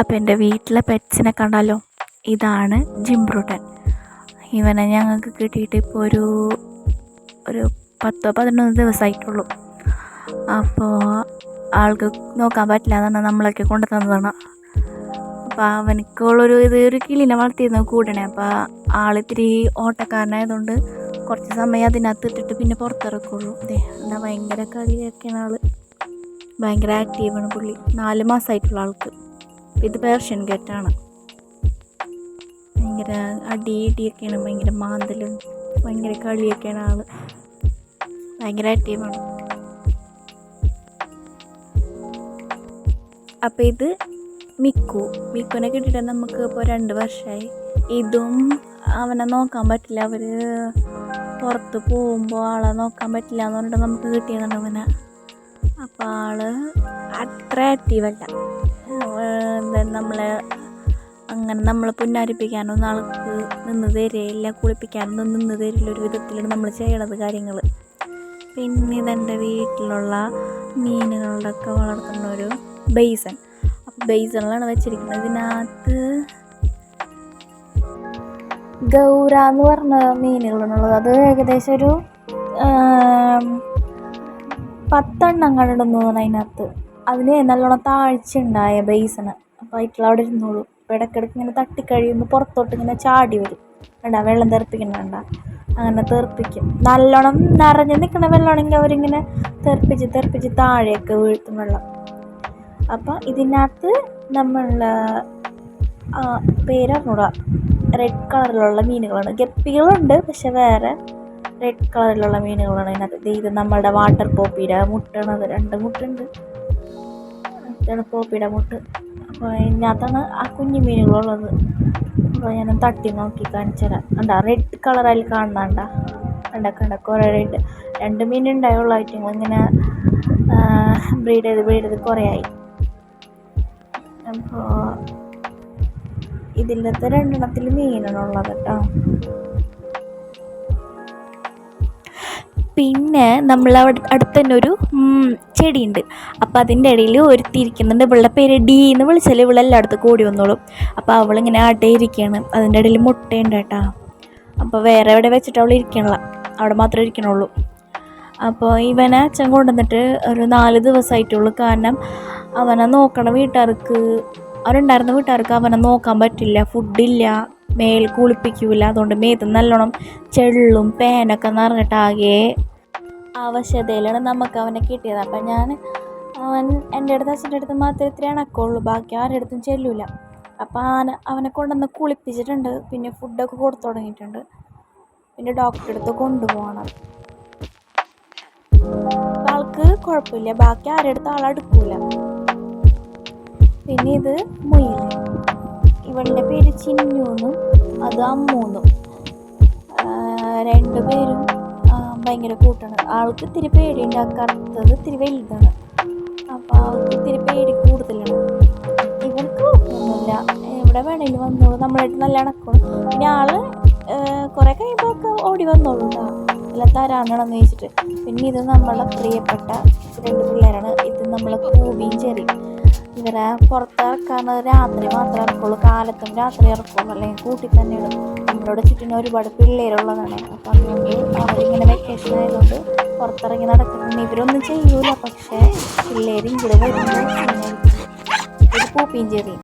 അപ്പോൾ എന്റെ വീട്ടിലെ പെറ്റ്സിനെ കണ്ടാലോ? ഇതാണ് ജിംബ്രൂട്ടൻ ഇവനെ ഞങ്ങൾക്ക് കിട്ടിയിട്ട് ഇപ്പോൾ ഒരു ഒരു പത്തോ പതിനൊന്ന് ദിവസമായിട്ടുള്ളൂ അപ്പോൾ ആൾക്ക് നോക്കാൻ പറ്റില്ല എന്നാണ് നമ്മളൊക്കെ കൊണ്ടു തന്നതാണ് അപ്പോൾ അവനക്കുള്ളൊരു ഇത് ഒരു കിളിനെ വളർത്തിയിരുന്നു കൂടണേ അപ്പോൾ ആളിത്തിരി ഓട്ടക്കാരനായതുകൊണ്ട് കുറച്ച് സമയം അതിനകത്ത് ഇട്ടിട്ട് പിന്നെ പുറത്തിറക്കുള്ളൂ. അതെ എന്താ ഭയങ്കര കളിയൊക്കെയാണ് ആൾ ഭയങ്കര ആക്റ്റീവാണ് പുള്ളി. നാല് മാസമായിട്ടുള്ള ആൾക്ക്. ഇത് പേർഷ്യൻ ഗെറ്റാണ്. ഭയങ്കര അടി ഇടിയൊക്കെയാണ് ഭയങ്കര മാന്തലും ഭയങ്കര കളിയൊക്കെയാണ് ആൾ. ഭയങ്കര ആക്റ്റീവാണ് അപ്പോൾ ഇത് മിക്കു മിക്കുവിനെ കിട്ടിയിട്ട് നമുക്ക് ഇപ്പോൾ രണ്ട് വർഷമായി ഇതും അവനെ നോക്കാൻ പറ്റില്ല. അവർ പുറത്ത് പോകുമ്പോൾ ആളെ നോക്കാൻ പറ്റില്ല എന്ന് പറഞ്ഞിട്ട് നമുക്ക് കിട്ടിയതാണ് അവനെ. അപ്പോൾ ആൾ ആക്റ്റീവല്ല എന്താ നമ്മളെ അങ്ങനെ നമ്മളെ പുന്നാരിപ്പിക്കാനൊന്നും ആൾക്ക് നിന്ന് തരികയില്ല കുളിപ്പിക്കാനൊന്നും നിന്ന് തരില്ല ഒരു വിധത്തിലാണ് നമ്മൾ ചെയ്യണത് കാര്യങ്ങൾ പിന്നെ ഇതെന്റെ വീട്ടിലുള്ള മീനുകളുടെയൊക്കെ വളർത്തുന്ന ഒരു ബേസൺ. അപ്പോൾ ബേസണിലാണ് വെച്ചിരിക്കുന്നത്. ഇതിനകത്ത് ഗൗര എന്ന് പറഞ്ഞ മീനുകളാണുള്ളത് അത് ഏകദേശം ഒരു പത്തെണ്ണം കണ്ടിടുന്നു അതിനകത്ത്. അതിന് നല്ലോണം താഴ്ച ഉണ്ടായ ബേസണ് അപ്പോൾ ആയിട്ടുള്ള അവിടെ ഇരുന്നോളൂ. അപ്പോൾ ഇടയ്ക്കിടയ്ക്ക് ഇങ്ങനെ തട്ടിക്കഴിയുമ്പോൾ പുറത്തോട്ട് ഇങ്ങനെ ചാടി വരും. വേണ്ട വെള്ളം തെറിപ്പിക്കണ്ട അങ്ങനെ തെറിപ്പിക്കും. നല്ലോണം നിറഞ്ഞ് നിൽക്കുന്ന വെള്ളമാണെങ്കിൽ അവരിങ്ങനെ തെറിപ്പിച്ച് തെറിപ്പിച്ച് താഴെയൊക്കെ വീഴ്ത്തും വെള്ളം. അപ്പോൾ ഇതിനകത്ത് നമ്മൾ പേരറിഞ്ഞൂടാ. റെഡ് കളറിലുള്ള മീനുകളാണ്. ഗപ്പികളുണ്ട് പക്ഷെ വേറെ റെഡ് കളറിലുള്ള മീനുകളാണ് ഇതിനകത്ത് ദേ ഇത് നമ്മളുടെ വാട്ടർ പോപ്പിയുടെ മുട്ടണത് രണ്ട് മുട്ടുണ്ട്. ഇതാണ് പോപ്പിയുടെ മുട്ട്. അപ്പോൾ ഇതിനകത്താണ് ആ കുഞ്ഞു മീനുകളുള്ളത്. അപ്പോൾ ഞാൻ തട്ടി നോക്കി കാണിച്ചു തരാം. കണ്ടാ റെഡ് കളറായി കാണുന്നുണ്ട കണ്ട കണ്ട കുറേ റെഡ് രണ്ട് മീൻ ഉണ്ടായുള്ള ഐറ്റങ്ങൾ ഇങ്ങനെ ബ്രീഡ് ചെയ്ത് ബ്രീഡ് ചെയ്ത് കുറേ ആയി. അപ്പോൾ ഇതിലത്തെ രണ്ടെണ്ണത്തിൽ മീനാണുള്ളത് കേട്ടോ. പിന്നെ നമ്മൾ അടുത്ത് തന്നെ ഒരു ചെടിയുണ്ട്. അപ്പോൾ അതിന്റെ ഇടയിൽ ഒരുത്തി ഇരിക്കുന്നുണ്ട് പേര് ഡി എന്ന് വിളിച്ചാൽ ഇവളെ എല്ലായിടത്തും കൂടി വന്നോളും. അപ്പോൾ അവളിങ്ങനെ അടയിരിക്കുകയാണ് അതിന്റെ ഇടയിൽ മുട്ടയുണ്ട് കേട്ടോ. അപ്പോൾ വേറെ എവിടെ വെച്ചിട്ട് അവൾ ഇരിക്കണില്ല. അവിടെ മാത്രമേ ഇരിക്കണുള്ളൂ. അപ്പോൾ ഇവനെ അച്ഛൻ കൊണ്ടുവന്നിട്ട് ഒരു നാല് ദിവസമായിട്ടുള്ളൂ കാരണം അവനെ നോക്കണ വീട്ടുകാർക്ക് അവരുണ്ടായിരുന്ന വീട്ടുകാർക്ക് അവനെ നോക്കാൻ പറ്റില്ല. ഫുഡില്ല. മേൽ കുളിപ്പിക്കൂല. അതുകൊണ്ട് മേത്ത് നല്ലോണം ചെള്ളും പേനൊക്കെ നിറഞ്ഞിട്ട് ആകെ ആവശ്യതയിലാണ് നമുക്ക് അവനെ കിട്ടിയത്. അപ്പം ഞാൻ അവൻ എന്റെ അടുത്ത് അച്ഛന്റെ അടുത്ത് മാത്രമേ ഇത്ര അണക്കുള്ളൂ ബാക്കി ആരുടെ അടുത്തും ചെല്ലൂല. അപ്പം അവനെ അവനെ കൊണ്ടുവന്ന് കുളിപ്പിച്ചിട്ടുണ്ട്. പിന്നെ ഫുഡൊക്കെ കൊടുത്തു തുടങ്ങിയിട്ടുണ്ട്. പിന്നെ ഡോക്ടറെ അടുത്ത് കൊണ്ടുപോകണം. ആൾക്ക് കുഴപ്പമില്ല. ബാക്കി ആരുടെ അടുത്ത് ആളെടുക്കൂല പിന്നെ ഇത് മുയൽ ഇവളുടെ പേര് ചിന്നൂന്നും അത് അമ്മൂന്നും രണ്ടുപേരും പേരും ഭയങ്കര കൂട്ടാണ്. ആൾക്ക് ഇത്തിരി പേടിയുണ്ട്. ആ കറുത്തത് ഇത്തിരി വലുതാണ്. അപ്പോൾ ആൾക്ക് ഇത്തിരി പേടി കൂടുതലാണ്. ഇവൾക്ക് കുഴപ്പമൊന്നുമില്ല. എവിടെ വേണമെങ്കിലും വന്നോളൂ. നമ്മളായിട്ട് നല്ല അണക്കും പിന്നെ ആൾ കുറേ കഴിയുമ്പോൾ ഒക്കെ ഓടി വന്നോളൂ കേട്ടോ എല്ലാം തരാനാണെന്ന് പിന്നെ ഇത് നമ്മളെ പ്രിയപ്പെട്ട രണ്ട് പിള്ളേരാണ്. ഇത് നമ്മളെ കൂവിയും ചെറി ഇവരെ പുറത്തിറക്കാന്ന് രാത്രി മാത്രമേ ഇറക്കുള്ളൂ കാലത്തും രാത്രി ഇറക്കുള്ളൂ. അല്ലെങ്കിൽ കൂട്ടി തന്നെ ഇടും. നമ്മളോട് ചുറ്റിനും ഒരുപാട് പിള്ളേരുള്ളതാണ് അപ്പം അതുകൊണ്ട് അവരിങ്ങനെ വെക്കേഷൻ ആയതുകൊണ്ട് പുറത്തിറങ്ങി നടക്കുന്നു ഇവരൊന്നും ചെയ്യൂല. പക്ഷേ പിള്ളേർ ഇങ്ങോട്ട് വരുന്നത് പൂപ്പിയും ചെറിയും